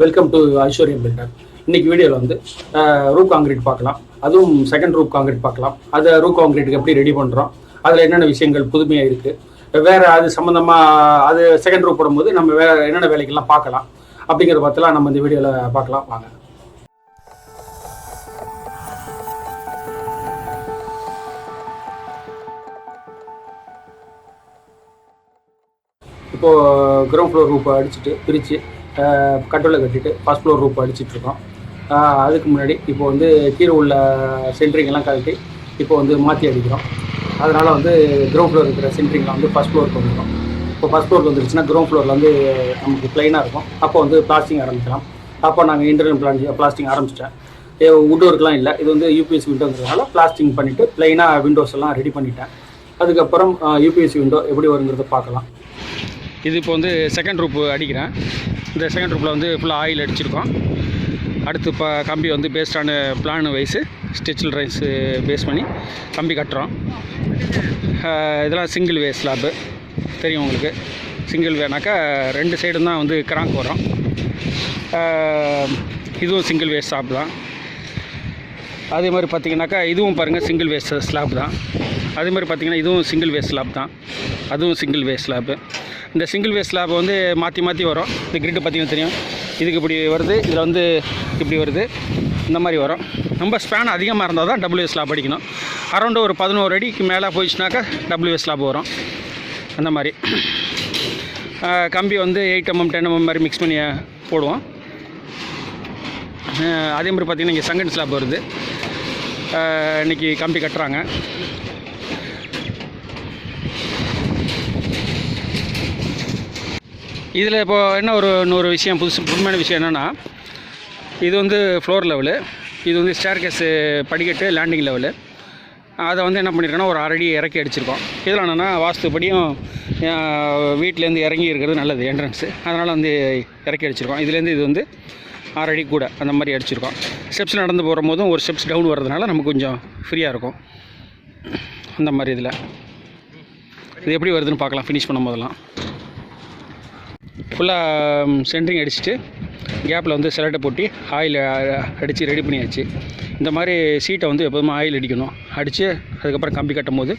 Welcome to ஐஸ்வர்யம் filter இன்னைக்கு வீடியோவில் வந்து ரூப் காங்கிரீட் பார்க்கலாம். அதுவும் செகண்ட் ரூப் காங்கிரீட் பார்க்கலாம். அதை ரூப் காங்கிரீட்டுக்கு எப்படி ரெடி பண்ணுறோம் அதில் என்னென்ன விஷயங்கள் புதுமையாக இருக்குது வேறு அது சம்மந்தமாக அது செகண்ட் ரூப் போடும்போது நம்ம வேறு என்னென்ன வேலைகள்லாம் பார்க்கலாம்? அப்படிங்கிறத பற்றிலாம் நம்ம இந்த வீடியோவில் பார்க்கலாம். வாங்க. இப்போது கிரவுண்ட் ஃப்ளோர் ரூப்பை அடிச்சுட்டு பிரித்து கட்டோலை கட்டிட்டு ஃபஸ்ட் ஃப்ளோர் ரூப் அடிச்சிட்டு இருக்கோம் அதுக்கு முன்னாடி இப்போ வந்து கீழே உள்ள சென்ட்ரிங் எல்லாம் கழட்டி இப்போ வந்து மாற்றி அடிக்கிறோம். அதனால் வந்து கிரவுண்ட் ஃப்ளோர் இருக்கிற சென்ட்ரிங்லாம் வந்து ஃபஸ்ட் ஃப்ளோருக்கு வந்துடும் இப்போ ஃபஸ்ட் ஃப்ளோர் வந்துருச்சுன்னா கிரவுண்ட் ஃப்ளோரில் வந்து நமக்கு ப்ளைனாக இருக்கும். அப்போ வந்து பிளாஸ்டிங் ஆரம்பிக்கலாம். அப்போ நாங்கள் இன்டர்னல் பிளான் பிளாஸ்டிங் ஆரம்பிச்சிட்டேன். உட் ஒர்க்லாம் இல்லை. இது வந்து யூபிஎஸ் விண்டோங்கிறதுனால பிளாஸ்டிங் பண்ணிவிட்டு ப்ளைனாக விண்டோஸ் எல்லாம் ரெடி பண்ணிட்டேன். அதுக்கப்புறம் யூபிஎஸ்சி விண்டோ எப்படி வருங்கிறத பார்க்கலாம். இது இப்போ வந்து செகண்ட் ரூப் அடிக்கிறேன். இந்த செகண்ட் ரூப்பில் வந்து ஃபுல்லாக ஆயில் அடிச்சிருக்கோம். அடுத்து இப்போ கம்பி வந்து பேஸ்டான பிளான் வைஸு ஸ்டிச்சில் ரைஸு பேஸ் பண்ணி கம்பி கட்டுறோம். இதெல்லாம் சிங்கிள் வே ஸ்லாப்பு தெரியும் உங்களுக்கு. சிங்கிள் வேனாக்கா ரெண்டு சைடும் தான் வந்து கிராங்க் வரும். இதுவும் சிங்கிள் வே ஸ்லாப் தான். அதே மாதிரி பார்த்திங்கனாக்கா இதுவும் பாருங்கள் சிங்கிள் வேஸ்ட் ஸ்லாப் தான். அதே மாதிரி பார்த்திங்கன்னா இதுவும் சிங்கிள் வே ஸ்லாப் தான். அதுவும் சிங்கிள் வே ஸ்லாப்பு இந்த சிங்கிள் வேஸ் ஸ்லாப் வந்து மாற்றி மாற்றி வரும். இந்த கிரிட்டு பார்த்தீங்கன்னா தெரியும். இதுக்கு இப்படி வருது இதில் வந்து இப்படி வருது இந்த மாதிரி வரும். ரொம்ப ஸ்பேன் அதிகமாக இருந்தால் தான் டபுள்யூ ஸ்லாப் அடிக்கணும். அரௌண்டு ஒரு பதினோரு அடிக்கு மேலே போயிடுச்சுனாக்கா டபுள்யூ ஸ்லாப் வரும். அந்த மாதிரி. கம்பி வந்து எயிட் எம்எம் டென் எம்எம் மாதிரி மிக்ஸ் பண்ணி போடுவோம். அதே மாதிரி பார்த்திங்கன்னா இங்கே சங்கன் ஸ்லாப் வருது. இன்றைக்கி இன்னைக்கு கம்பி கட்டுறாங்க. இதில் இப்போது என்ன ஒரு இன்னொரு விஷயம் புதுசு புதுமையான விஷயம் என்னென்னா இது வந்து ஃப்ளோர் லெவலு இது வந்து ஸ்டேர் கேஸு படிக்கட்டு லேண்டிங் லெவலு அதை வந்து என்ன பண்ணியிருக்கோன்னா ஒரு அரடி இறக்கி அடிச்சிருக்கோம். இதில் என்னென்னா வாஸ்துப்படியும் வீட்டிலேருந்து இறங்கி இருக்கிறது நல்லது என்ட்ரன்ஸு அதனால் வந்து இறக்கி அடிச்சிருக்கோம். இதுலேருந்து இது வந்து ஆறடி கூட அந்த மாதிரி அடிச்சிருக்கோம். ஸ்டெப்ஸ் நடந்து போகிற போதும் ஒரு ஸ்டெப்ஸ் டவுன் வர்றதுனால நமக்கு கொஞ்சம் ஃப்ரீயாக இருக்கும். அந்த மாதிரி இதில். இது எப்படி வருதுன்னு பார்க்கலாம் ஃபினிஷ் பண்ணும் போதெல்லாம் ஃபுல்லாக சென்ட்ரிங் அடிச்சுட்டு கேப்பில் வந்து சிலட்டை போட்டு ஆயில் அடித்து ரெடி பண்ணியாச்சு. இந்த மாதிரி சீட்டை வந்து எப்போதுமே ஆயில் அடிக்கணும். அடித்து அதுக்கப்புறம் கம்பி கட்டும் போது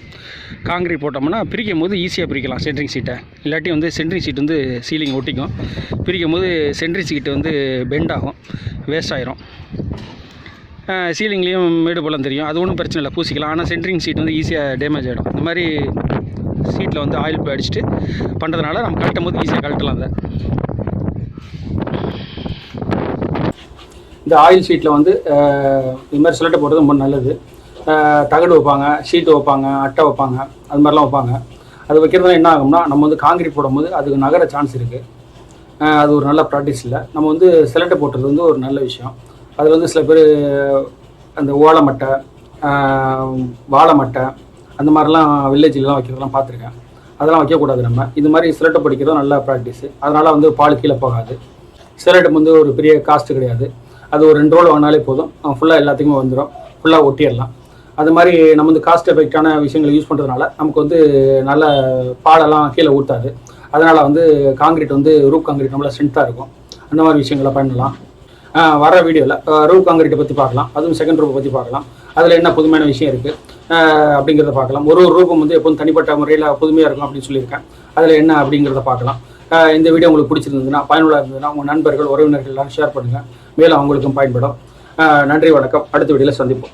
காங்கிரீட் போட்டோம்னா பிரிக்கும் போது ஈஸியாக பிரிக்கலாம் சென்ட்ரிங் சீட்டை இல்லாட்டி வந்து சென்ட்ரிங் சீட் வந்து சீலிங் ஒட்டிக்கும். பிரிக்கும் போது சென்ட்ரிங் சீட்டு வந்து பெண்ட் ஆகும் வேஸ்ட் ஆயிரும். சீலிங்லேயும் மேடு பள்ளம் தெரியும். அது ஒன்றும் பிரச்சனை இல்லை பூசிக்கலாம். ஆனால் சென்ட்ரிங் சீட் வந்து ஈஸியாக டேமேஜ் ஆகிடும் இந்த மாதிரி சீட்டில் வந்து ஆயில் அடிச்சுட்டு பண்ணுறதுனால நம்ம கழட்டும் போது ஈஸியாக கழட்டலாம் அதை. இந்த ஆயில் ஷீட்டில் வந்து இது மாதிரி சிலட்டை போடுறது ரொம்ப நல்லது. தகடு வைப்பாங்க ஷீட்டு வைப்பாங்க அட்டை வைப்பாங்க அது மாதிரிலாம் வைப்பாங்க. அது வைக்கிறதுனால என்ன ஆகும்னா நம்ம வந்து காங்கிரீட் போடும்போது அதுக்கு நகர சான்ஸ் இருக்குது அது ஒரு நல்ல ப்ராக்டிஸ் இல்லை. நம்ம வந்து சிலட்டை போட்டுறது வந்து ஒரு நல்ல விஷயம். அதில் வந்து சில பேர் அந்த ஓலை மட்டை வாழை மட்டை அந்த மாதிரிலாம் வில்லேஜ்லலாம் வைக்கிறதெல்லாம் பார்த்துருக்கேன். அதெல்லாம் வைக்கக்கூடாது நம்ம. இது மாதிரி சிலட்டை படிக்கிறது நல்ல ப்ராக்டிஸ் அதனால் வந்து பால் கீழே போகாது. சிலட்டம் வந்து ஒரு பெரிய காஸ்ட் கிடையாது. அது ஒரு ரெண்டு ரோல் வாங்கினாலே போதும். ஃபுல்லாக எல்லாத்துக்குமே வந்துடும் ஃபுல்லாக ஒட்டிடலாம். அது மாதிரி நம்ம வந்து காஸ்ட் எஃபெக்டான விஷயங்களை யூஸ் பண்ணுறதுனால நமக்கு வந்து நல்ல பாலெல்லாம் கீழே ஊற்றாது அதனால் வந்து காங்கிரீட் வந்து ரூப் காங்கிரீட் நம்மள ஸ்ட்ரென்த்தாக இருக்கும். அந்த மாதிரி விஷயங்களை பண்ணலாம். வர வீடியோவில் ரூப் காங்கிரீட்டை பற்றி பார்க்கலாம். அதுவும் செகண்ட் ரூப்பை பற்றி பார்க்கலாம். அதில் என்ன புதுமையான விஷயம் இருக்குது அப்படிங்கிறத பார்க்கலாம். ஒரு ஒரு ரூபம் வந்து எப்போதும் தனிப்பட்ட முறையில் புதுமையாக இருக்கும் அப்படின்னு சொல்லியிருக்கேன். அதில் என்ன அப்படிங்கிறத பார்க்கலாம். இந்த வீடியோ உங்களுக்கு பிடிச்சிருந்ததுன்னா பயனுள்ள இருந்ததுன்னா உங்கள் நண்பர்கள் உறவினர்கள் எல்லாம் ஷேர் பண்ணுங்கள் மேலும் அவங்களுக்கும் பயன்படும். நன்றி வணக்கம். அடுத்த வீடியோவில் சந்திப்போம்.